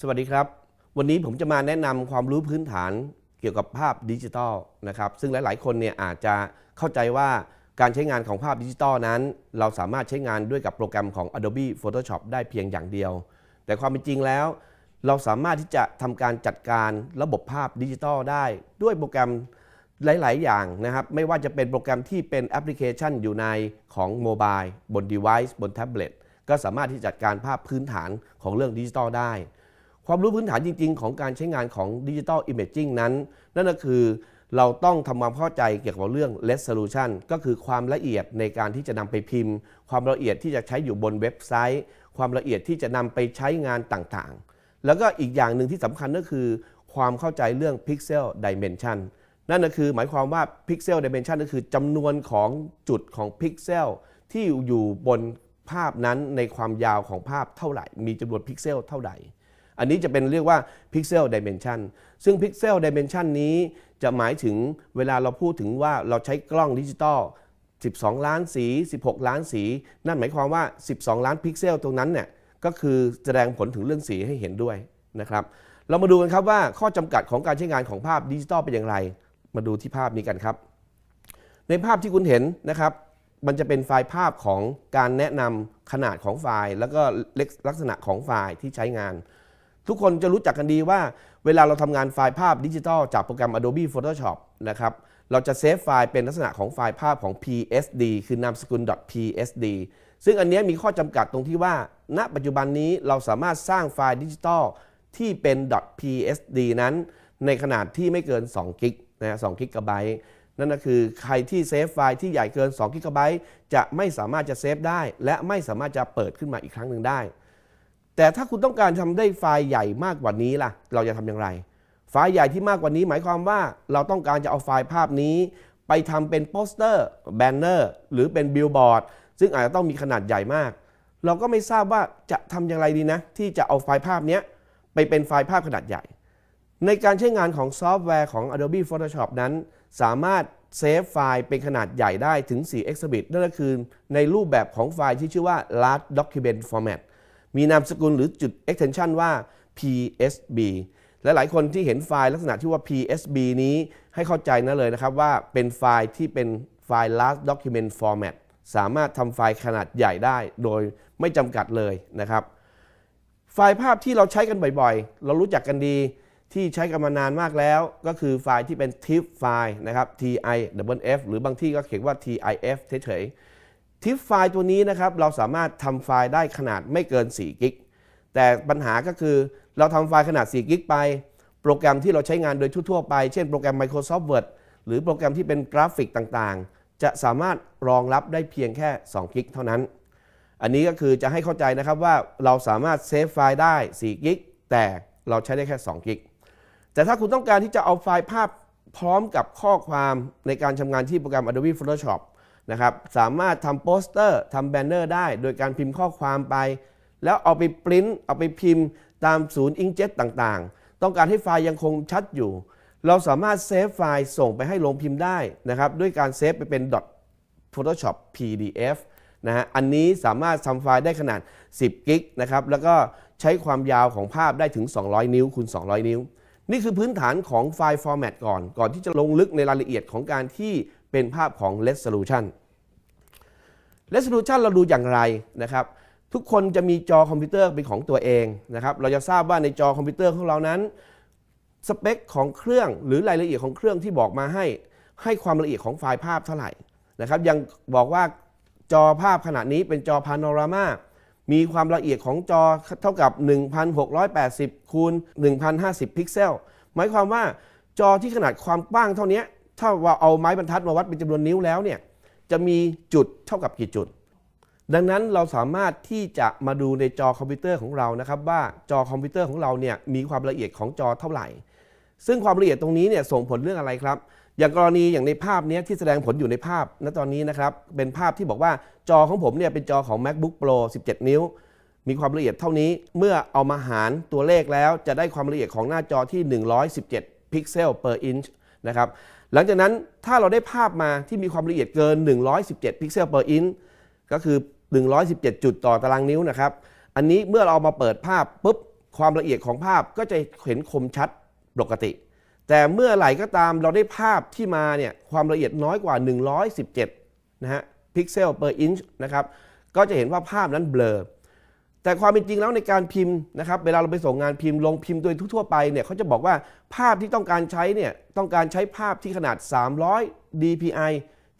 สวัสดีครับ วันนี้ผมจะมาแนะนำความรู้พื้นฐานเกี่ยวกับภาพดิจิทัลนะครับ ซึ่งหลาย ๆ คนเนี่ยอาจจะเข้าใจว่าการใช้งานของภาพดิจิทัลนั้น เราสามารถใช้งานด้วยกับโปรแกรมของ Adobe Photoshop ได้เพียงอย่างเดียว แต่ความเป็นจริงแล้ว เราสามารถที่จะทำการจัดการระบบภาพดิจิทัลได้ ด้วยโปรแกรมหลาย ๆ อย่างนะครับ ไม่ว่าจะเป็นโปรแกรมที่เป็นแอปพลิเคชันอยู่ในของโมบายบน device บนแท็บเล็ตก็สามารถที่จัดการภาพพื้นฐานของเรื่องดิจิทัลได้ ความรู้พื้นฐานจริง ๆ ของการใช้งานของดิจิ t a ลอิมเมจิงนั้น นั่นก็คือเราต้องทำความเข้าใจเกี่ยวกับเรื่อง resolution ก็คือความละเอียดในการที่จะนำไปพิมพ์ ความละเอียดที่จะใช้อยู่บนเว็บไซต์ ความละเอียดที่จะนำไปใช้งานต่างๆ แล้วก็อีกอย่างหนึ่งที่สำคัญก็คือ ความเข้าใจเรื่อง pixel dimension นั่นก็คือหมายความว่า pixel dimension ก็คือจำนวนของจุดของพิกเซลที่อยู่บนภาพนั้นในความยาวของภาพเท่าไหร่ มีจำนวนพิกเซลเท่าไหร่ อันนี้จะเป็นเรียกว่า Pixel Dimension ซึ่ง Pixel Dimension นี้จะหมายถึงเวลาเราพูดถึงว่าเราใช้กล้องดิจิตอล 12 ล้านสี 16 ล้านสี นั่นหมายความว่า 12 ล้านพิกเซลตรงนั้นเนี่ยก็คือแสดงผลถึงเรื่องสีให้เห็นด้วยนะครับ เรามาดูกันครับว่าข้อจำกัดของการใช้งานของภาพดิจิตอลเป็นอย่างไร มาดูที่ภาพนี้กันครับ ในภาพที่คุณเห็นนะครับมันจะเป็นไฟล์ภาพของการแนะนำขนาดของไฟล์ แล้วก็ลักษณะของไฟล์ที่ใช้งาน ทุกคนจะรู้จักกันดีว่า เวลาเราทำงานไฟล์ภาพดิจิทัลจากโปรแกรม Adobe Photoshop นะครับเราจะเซฟไฟล์เป็นลักษณะของไฟล์ภาพของ PSD คือนามสกุล .psd ซึ่งอันนี้มีข้อจำกัดตรงที่ว่า ณ ปัจจุบันนี้เราสามารถสร้างไฟล์ดิจิทัลที่เป็น .psd นั้น ในขนาดที่ไม่เกิน2กิกนะ2กิกะไบต์นั่นก็คือใครที่เซฟไฟล์ที่ใหญ่เกิน2กิกะไบต์จะไม่สามารถจะเซฟได้ และไม่สามารถจะเปิดขึ้นมาอีกครั้งหนึ่งได้ แต่ถ้าคุณต้องการทำได้ไฟล์ใหญ่มากกว่านี้ล่ะ เราจะทำอย่างไร ไฟล์ใหญ่ที่มากกว่านี้หมายความว่าเราต้องการจะเอาไฟล์ภาพนี้ ไปทำเป็นโปสเตอร์แบนเนอร์หรือเป็นบิลบอร์ดซึ่งอาจจะต้องมีขนาดใหญ่มาก เราก็ไม่ทราบว่าจะทำอย่างไรดีนะ ที่จะเอาไฟล์ภาพนี้ไปเป็นไฟล์ภาพขนาดใหญ่ ในการใช้งานของซอฟต์แวร์ของ Adobe Photoshop นั้น สามารถเซฟไฟล์เป็นขนาดใหญ่ได้ถึง 4 exhibit นั่นก็คือในรูปแบบของไฟล์ที่ชื่อว่า large document format มีนามสกุลหรือจุด extension ว่า PSB และหลายคนที่เห็นไฟล์ลักษณะที่ว่า PSB นี้ให้เข้าใจนะเลยนะครับว่าเป็นไฟล์ที่เป็นไฟล์ large document format สามารถทำไฟล์ขนาดใหญ่ได้โดยไม่จำกัดเลยนะครับ ไฟล์ภาพที่เราใช้กันบ่อยๆ เรารู้จักกันดีที่ใช้กันมานานมากแล้ว ก็คือไฟล์ที่เป็น TIFF ไฟล์นะครับ TI F หรือบางที่ก็เขียนว่า TIF เฉยๆ TIFF ไฟล์ตัวนี้นะครับเราสามารถทำไฟล์ได้ขนาดไม่เกิน4กิกแต่ปัญหาก็คือเราทำไฟล์ขนาด4กิกไป โปรแกรมที่เราใช้งานโดยทั่วๆไป เช่นโปรแกรม Microsoft Word หรือโปรแกรมที่เป็นกราฟิกต่างๆ จะสามารถรองรับได้เพียงแค่2กิกเท่านั้น อันนี้ก็คือจะให้เข้าใจนะครับว่าเราสามารถเซฟไฟล์ได้4กิกแต่เราใช้ได้แค่2กิกแต่ถ้าคุณต้องการที่จะเอาไฟล์ภาพพร้อมกับข้อความในการทำงานที่โปรแกรม Adobe Photoshop นะครับสามารถทำโปสเตอร์ทำแบนเนอร์ได้ โดยการพิมพ์ข้อความไป แล้วเอาไปปริ้นเอาไปพิมพ์ตามศูนย์อิงเจ็ตต่างๆ ต้องการให้ไฟล์ยังคงชัดอยู่ เราสามารถเซฟไฟล์ส่งไปให้ลงพิมพ์ได้นะครับด้วยการเซฟไปเป็น Photoshop PDF นะฮะอันนี้สามารถทำไฟล์ได้ขนาด 10 กิกนะครับแล้วก็ใช้ความยาวของภาพได้ถึง 200 นิ้วคูณ200 นิ้ว นี่คือพื้นฐานของไฟล์ format ก่อน ก่อนที่จะลงลึกในรายละเอียดของการที่ เป็นภาพของ resolution resolution เราดูอย่างไรนะครับ ทุกคนจะมีจอคอมพิวเตอร์เป็นของตัวเองนะครับ เราจะทราบว่าในจอคอมพิวเตอร์ของเรานั้นสเปคของเครื่องหรือรายละเอียดของเครื่องที่บอกมาให้ ให้ความละเอียดของไฟล์ภาพเท่าไหร่นะครับ ยังบอกว่าจอภาพขนาดนี้เป็นจอพาโนรามามีความละเอียดของจอเท่ากับ 1680คูณ1050 พิกเซล หมายความว่าจอที่ขนาดความกว้างเท่านี้ ถ้าว่าเอาไม้บรรทัดมาวัดเป็นจำนวนนิ้วแล้วเนี่ยจะมีจุดเท่ากับกี่จุด ดังนั้นเราสามารถที่จะมาดูในจอคอมพิวเตอร์ของเรานะครับ ว่าจอคอมพิวเตอร์ของเราเนี่ยมีความละเอียดของจอเท่าไหร่ ซึ่งความละเอียดตรงนี้เนี่ยส่งผลเรื่องอะไรครับ อย่างกรณีอย่างในภาพนี้ที่แสดงผลอยู่ในภาพณตอนนี้นะครับเป็นภาพที่บอกว่าจอของผมเนี่ยเป็นจอของ macbook pro 17 นิ้ว มีความละเอียดเท่านี้เมื่อเอามาหารตัวเลขแล้วจะได้ความละเอียดของหน้าจอที่ 117 พิกเซล per inch นะครับ หลังจากนั้นถ้าเราได้ภาพมาที่มีความละเอียดเกิน 117 พิกเซล per inch ก็คือ 117 จุดต่อตารางนิ้วนะครับ อันนี้เมื่อเราเอามาเปิดภาพปุ๊บความละเอียดของภาพก็จะเห็นคมชัดปกติ แต่เมื่อไหร่ก็ตามเราได้ภาพที่มาเนี่ยความละเอียดน้อยกว่า 117 นะฮะพิกเซล per inch นะครับก็จะเห็นว่าภาพนั้นเบลอ แต่ความเป็นจริงแล้วในการพิมพ์นะครับเวลาเราไปส่งงานพิมพ์ลงพิมพ์โดยทั่วไปเนี่ยเขาจะบอกว่าภาพที่ต้องการใช้เนี่ยต้องการใช้ภาพที่ขนาด 300 dpi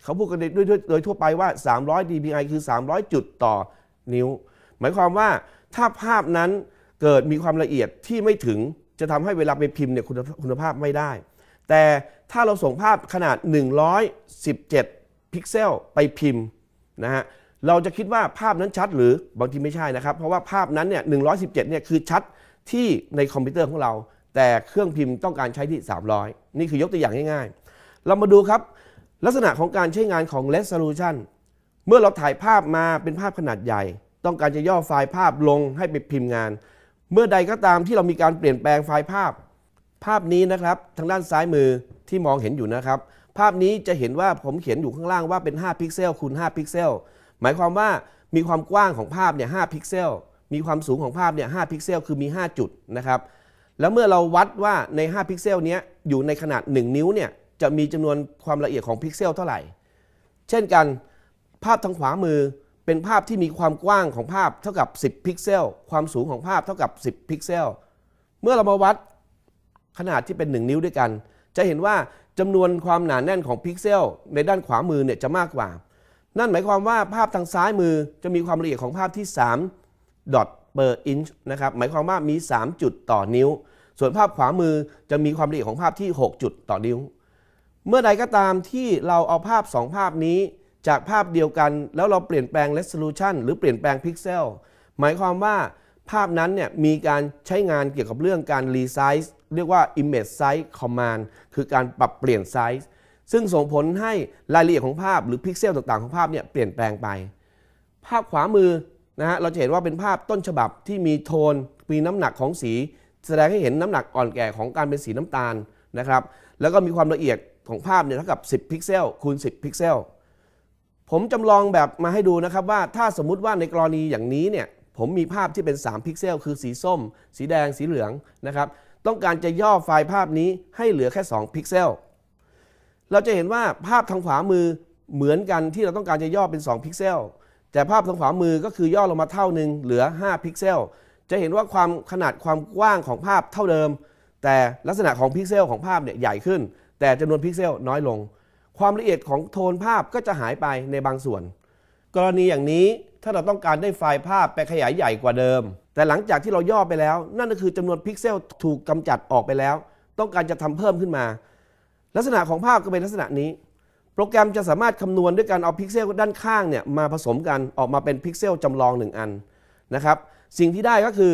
เขาพูดกันด้วยด้วยโดยทั่วไปว่า 300 dpi คือ 300 จุดต่อนิ้ว หมายความว่าถ้าภาพนั้นเกิดมีความละเอียดที่ไม่ถึงจะทำให้เวลาไปพิมพ์เนี่ยคุณคุณภาพไม่ได้ แต่ถ้าเราส่งภาพขนาด 117 พิกเซลไปพิมพ์นะฮะ เราจะคิดว่าภาพนั้นชัดหรือบางทีไม่ใช่นะครับ เพราะว่าภาพนั้นเนี่ย117เนี่ยคือชัดที่ในคอมพิวเตอร์ของเรา แต่เครื่องพิมพ์ต้องการใช้ที่ 300 นี่คือยกตัวอย่างง่ายๆ เรามาดูครับ ลักษณะของการใช้งานของ resolution เมื่อเราถ่ายภาพมาเป็นภาพขนาดใหญ่ ต้องการจะย่อไฟล์ภาพลงให้ไปพิมพ์งาน เมื่อใดก็ตามที่เรามีการเปลี่ยนแปลงไฟล์ภาพ ภาพนี้นะครับทางด้านซ้ายมือที่มองเห็นอยู่นะครับ ภาพนี้จะเห็นว่าผมเขียนอยู่ข้างล่างว่าเป็น 5 พิกเซลคูณ5พิกเซล หมายความว่ามีความกว้างของภาพเนี่ย5พิกเซล มีความสูงของภาพเนี่ย5พิกเซลคือมี 5 จุดนะครับ แล้วเมื่อเราวัดว่าใน 5 พิกเซลเนี้ยอยู่ในขนาด 1 นิ้วเนี่ยจะมีจำนวนความละเอียดของพิกเซลเท่าไหร่ เช่นกันภาพทางขวามือเป็นภาพที่มีความกว้างของภาพเท่ากับ 10 พิกเซล ความสูงของภาพเท่ากับ 10 พิกเซล เมื่อเรามาวัดขนาดที่เป็น 1 นิ้วด้วยกัน จะเห็นว่าจำนวนความหนาแน่นของพิกเซลในด้านขวามือเนี่ยจะมากกว่า นั่นหมายความว่าภาพทางซ้ายมือจะมีความละเอียดของภาพที่3 dot per inch นะครับ หมายความว่ามี 3 จุดต่อนิ้ว ส่วนภาพขวามือจะมีความละเอียดของภาพที่ 6 จุดต่อนิ้ว เมื่อใดก็ตามที่เราเอาภาพ 2 ภาพนี้จากภาพเดียวกัน แล้วเราเปลี่ยนแปลง resolution หรือเปลี่ยนแปลงพิกเซล หมายความว่าภาพนั้นเนี่ยมีการใช้งานเกี่ยวกับเรื่องการ resize เรียกว่า image size command คือการปรับเปลี่ยนไซึ่งส่งผลให้รายละเอียดของภาพหรือพิกเซลต่างๆของภาพเนี่ยเปลี่ยนแปลงไป ภาพขวามือนะฮะเราจะเห็นว่าเป็นภาพต้นฉบับที่มีโทน มีน้ำหนักของสี แสดงให้เห็นน้ำหนักอ่อนแก่ของการเป็นสีน้ำตาลนะครับ แล้วก็มีความละเอียดของภาพเนี่ยเท่ากับ 10 พิกเซลคูณ 10 พิกเซล ผมจำลองแบบมาให้ดูนะครับว่าถ้าสมมุติว่าในกรณีอย่างนี้เนี่ยผมมีภาพที่เป็น 3 พิกเซล คือสีส้ม สีแดง สีเหลืองนะครับ ต้องการจะย่อไฟล์ภาพนี้ให้เหลือแค่ 2 พิกเซล เราจะเห็นว่าภาพทางขวามือเหมือนกันที่เราต้องการจะย่อเป็น 2 พิกเซล แต่ภาพทางขวามือก็คือย่อลงมาเท่าหนึ่งเหลือ 5 พิกเซล จะเห็นว่าความขนาดความกว้างของภาพเท่าเดิม แต่ลักษณะของพิกเซลของภาพเนี่ยใหญ่ขึ้น แต่จำนวนพิกเซลน้อยลง ความละเอียดของโทนภาพก็จะหายไปในบางส่วน กรณีอย่างนี้ถ้าเราต้องการได้ไฟล์ภาพไปขยายใหญ่กว่าเดิม แต่หลังจากที่เราย่อไปแล้ว นั่นก็คือจำนวนพิกเซลถูกกำจัดออกไปแล้ว ต้องการจะทำเพิ่มขึ้นมา ลักษณะของภาพก็เป็นลักษณะนี้ โปรแกรมจะสามารถคำนวณด้วยการเอาพิกเซลด้านข้างเนี่ยมาผสมกันออกมาเป็นพิกเซลจำลอง1อันนะครับสิ่งที่ได้ก็คือ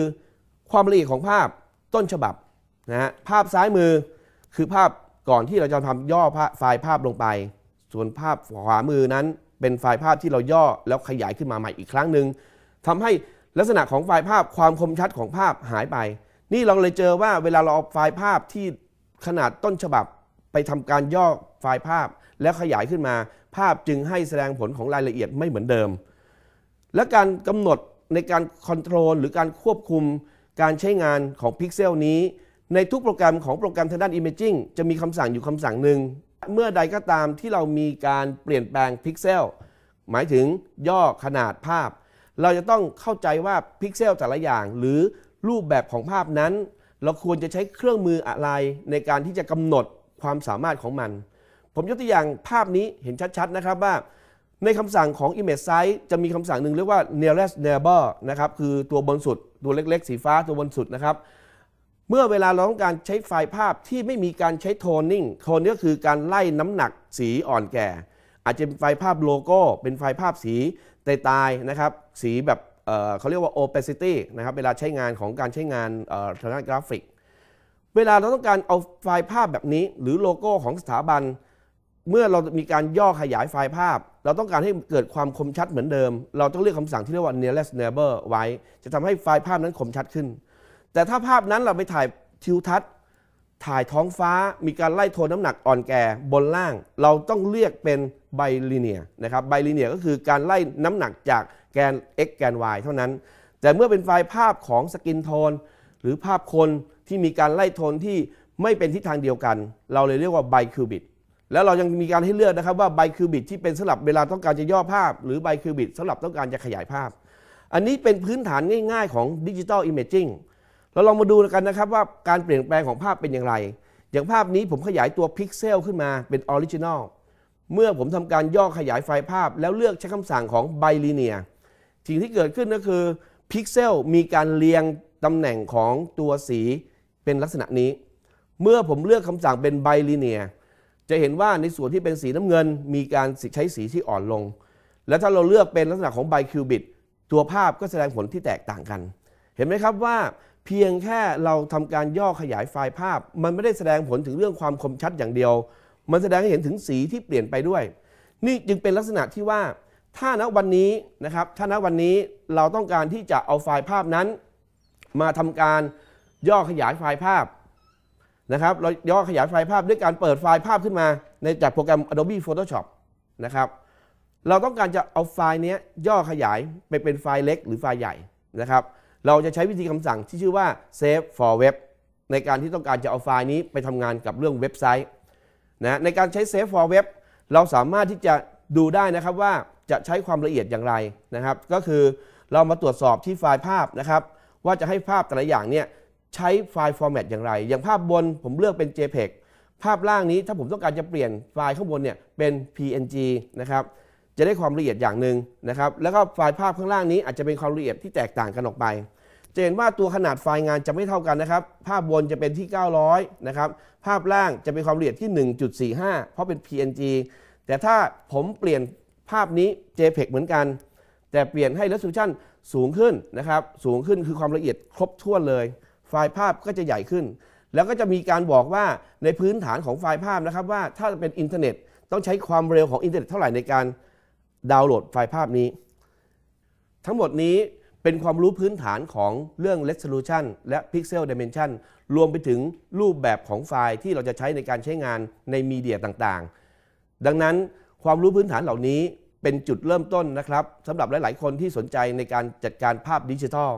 ความละเอียดของภาพต้นฉบับนะฮะภาพซ้ายมือคือภาพก่อนที่เราจะทำย่อไฟล์ภาพลงไป ส่วนภาพขวามือนั้น เป็นไฟล์ภาพที่เราย่อแล้วขยายขึ้นมาใหม่อีกครั้งหนึ่งทำให้ลักษณะของไฟล์ภาพความคมชัดของภาพหายไป นี่เราเลยเจอว่าเวลาเราเอาไฟล์ภาพที่ขนาดต้นฉบับ ไปทำการย่อไฟล์ภาพแล้วขยายขึ้นมา ภาพจึงให้แสดงผลของรายละเอียดไม่เหมือนเดิม และการกำหนดในการคอนโทรลหรือการควบคุมการใช้งานของพิกเซลนี้ ในทุกโปรแกรมของโปรแกรมทางด้าน Imaging จะมีคำสั่งอยู่คำสั่งหนึ่ง เมื่อใดก็ตามที่เรามีการเปลี่ยนแปลงพิกเซลหมายถึงย่อขนาดภาพ เราจะต้องเข้าใจว่าพิกเซลแต่ละอย่าง หรือรูปแบบของภาพนั้น เราควรจะใช้เครื่องมืออะไรในการที่จะกำหนด ความสามารถของมัน ผมยกตัวอย่างภาพนี้เห็นชัดๆนะครับว่าในคำสั่งของ Image Size จะมีคำสั่งหนึ่งเรียกว่า nearest neighbor นะครับคือตัวบนสุด ตัวเล็กๆ สีฟ้าตัวบนสุดนะครับ เมื่อเวลาเราต้องการใช้ไฟล์ภาพที่ไม่มีการใช้โทนนิ่งโทนก็คือการไล่น้ำหนักสีอ่อนแก่ อาจจะเป็นไฟล์ภาพโลโก้ เป็นไฟล์ภาพสีตายๆนะครับ สีแบบเเขาเรียกว่า opacity นะครับเวลาใช้งานของการใช้งานทางด้านกราฟิก เวลาเราต้องการเอาไฟล์ภาพแบบนี้ หรือโลโก้ของสถาบัน เมื่อเรามีการย่อขยายไฟล์ภาพ เราต้องการให้เกิดความคมชัดเหมือนเดิม เราต้องเรียกคำสั่งที่เรียกว่า nearest neighbor ไว้ จะทำให้ไฟล์ภาพนั้นคมชัดขึ้น แต่ถ้าภาพนั้นเราไปถ่ายทิวทัศน์ถ่ายท้องฟ้ามีการไล่โทนน้ำหนักอ่อนแก่บนล่าง เราต้องเรียกเป็นไบลีเนียนะครับไบลีเนียก็คือการไล่น้ำหนักจากแกน x แกน y เท่านั้น แต่เมื่อเป็นไฟล์ภาพของสกินโทน หรือภาพคนที่มีการไล่โทนที่ไม่เป็นทิศทางเดียวกัน เราเลยเรียกว่าไบคิวบิตแล้วเรายังมีการให้เลือกนะครับว่าไบคิวบิตที่เป็นสำหรับเวลาต้องการจะย่อภาพ หรือไบคิวบิตสำหรับต้องการจะขยายภาพ อันนี้เป็นพื้นฐานง่าย ๆ ของดิจิ t a ลอิมเมจิงเราลองมาดูกันนะครับว่าการเปลี่ยนแปลงของภาพเป็นอย่างไร อย่างภาพนี้ผมขยายตัวพิกเซลขึ้นมาเป็นออริจินอลเมื่อผมทำการย่อขยายไฟล์ภาพ แล้วเลือกใช้คำสั่งของ b i l i n e a r สิ่งที่เกิดขึ้นก็คือพิกเซลมีการเรียง ตำแหน่งของตัวสีเป็นลักษณะนี้ เมื่อผมเลือกคำสั่งเป็น b i l i n e a r จะเห็นว่าในส่วนที่เป็นสีน้ำเงิน มีการใช้สีที่อ่อนลง แล้วถ้าเราเลือกเป็นลักษณะของ b i q u b i t ตัวภาพก็แสดงผลที่แตกต่างกัน เห็นไหมครับว่าเพียงแค่เราทำการย่อขยายไฟล์ภาพ มันไม่ได้แสดงผลถึงเรื่องความคมชัดอย่างเดียว มันแสดงให้เห็นถึงสีที่เปลี่ยนไปด้วย นี่จึงเป็นลักษณะที่ว่าถ้าณวันนี้นะครับถ้าณวันนี้เราต้องการที่จะเอาไฟล์ภาพนั้น มาทำการย่อขยายไฟล์ภาพนะครับเราย่อขยายไฟล์ภาพด้วยการเปิดไฟล์ภาพขึ้นมา ในจากโปรแกรม Adobe Photoshop นะครับ เราต้องการจะเอาไฟล์นี้ย่อขยายไปเป็นไฟล์เล็กหรือไฟล์ใหญ่นะครับ เราจะใช้วิธีคำสั่งที่ชื่อว่า save for web ในการที่ต้องการจะเอาไฟล์นี้ไปทำงานกับเรื่องเว็บไซต์นะในการใช้ save for web เราสามารถที่จะดูได้นะครับว่าจะใช้ความละเอียดอย่างไรนะครับ ก็คือเรามาตรวจสอบที่ไฟล์ภาพนะครับ ว่าจะให้ภาพแต่ละอย่างเนี่ยใช้ไฟล์ฟอร์แมตอย่างไร อย่างภาพบนผมเลือกเป็น JPEG ภาพล่างนี้ถ้าผมต้องการจะเปลี่ยนไฟล์ข้างบนเนี่ยเป็น PNG นะครับจะได้ความละเอียดอย่างหนึ่งนะครับ แล้วก็ไฟล์ภาพข้างล่างนี้อาจจะเป็นความละเอียดที่แตกต่างกันออกไปจะเห็นว่าตัวขนาดไฟล์งานจะไม่เท่ากันนะครับ ภาพบนจะเป็นที่ 900 นะครับ ภาพล่างจะเป็นความละเอียดที่ 1.45 เพราะเป็น PNG แต่ถ้าผมเปลี่ยนภาพนี้ JPEG เหมือนกัน แต่เปลี่ยนให้ resolution สูงขึ้นนะครับ สูงขึ้นคือความละเอียดครบถ้วนเลย ไฟล์ภาพก็จะใหญ่ขึ้น แล้วก็จะมีการบอกว่าในพื้นฐานของไฟล์ภาพนะครับว่าถ้าเป็นอินเทอร์เน็ตต้องใช้ความเร็วของอินเทอร์เน็ตเท่าไหร่ในการดาวน์โหลดไฟล์ภาพนี้ ทั้งหมดนี้เป็นความรู้พื้นฐานของเรื่อง resolution และ pixel dimension รวมไปถึงรูปแบบของไฟล์ที่เราจะใช้ในการใช้งานในมีเดียต่างๆ ดังนั้นความรู้พื้นฐานเหล่านี้ เป็นจุดเริ่มต้นนะครับสำหรับหลาย ๆ คนที่สนใจในการจัดการภาพดิจิทัล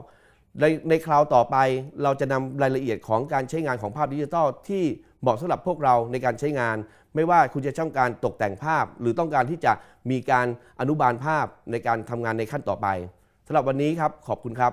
ในในคราวต่อไปเราจะนำรายละเอียดของการใช้งานของภาพดิจิทัล ที่เหมาะสำหรับพวกเราในการใช้งาน ไม่ว่าคุณจะต้องการตกแต่งภาพ หรือต้องการที่จะมีการอนุบาลภาพในการทำงานในขั้นต่อไปสำหรับวันนี้ครับขอบคุณครับ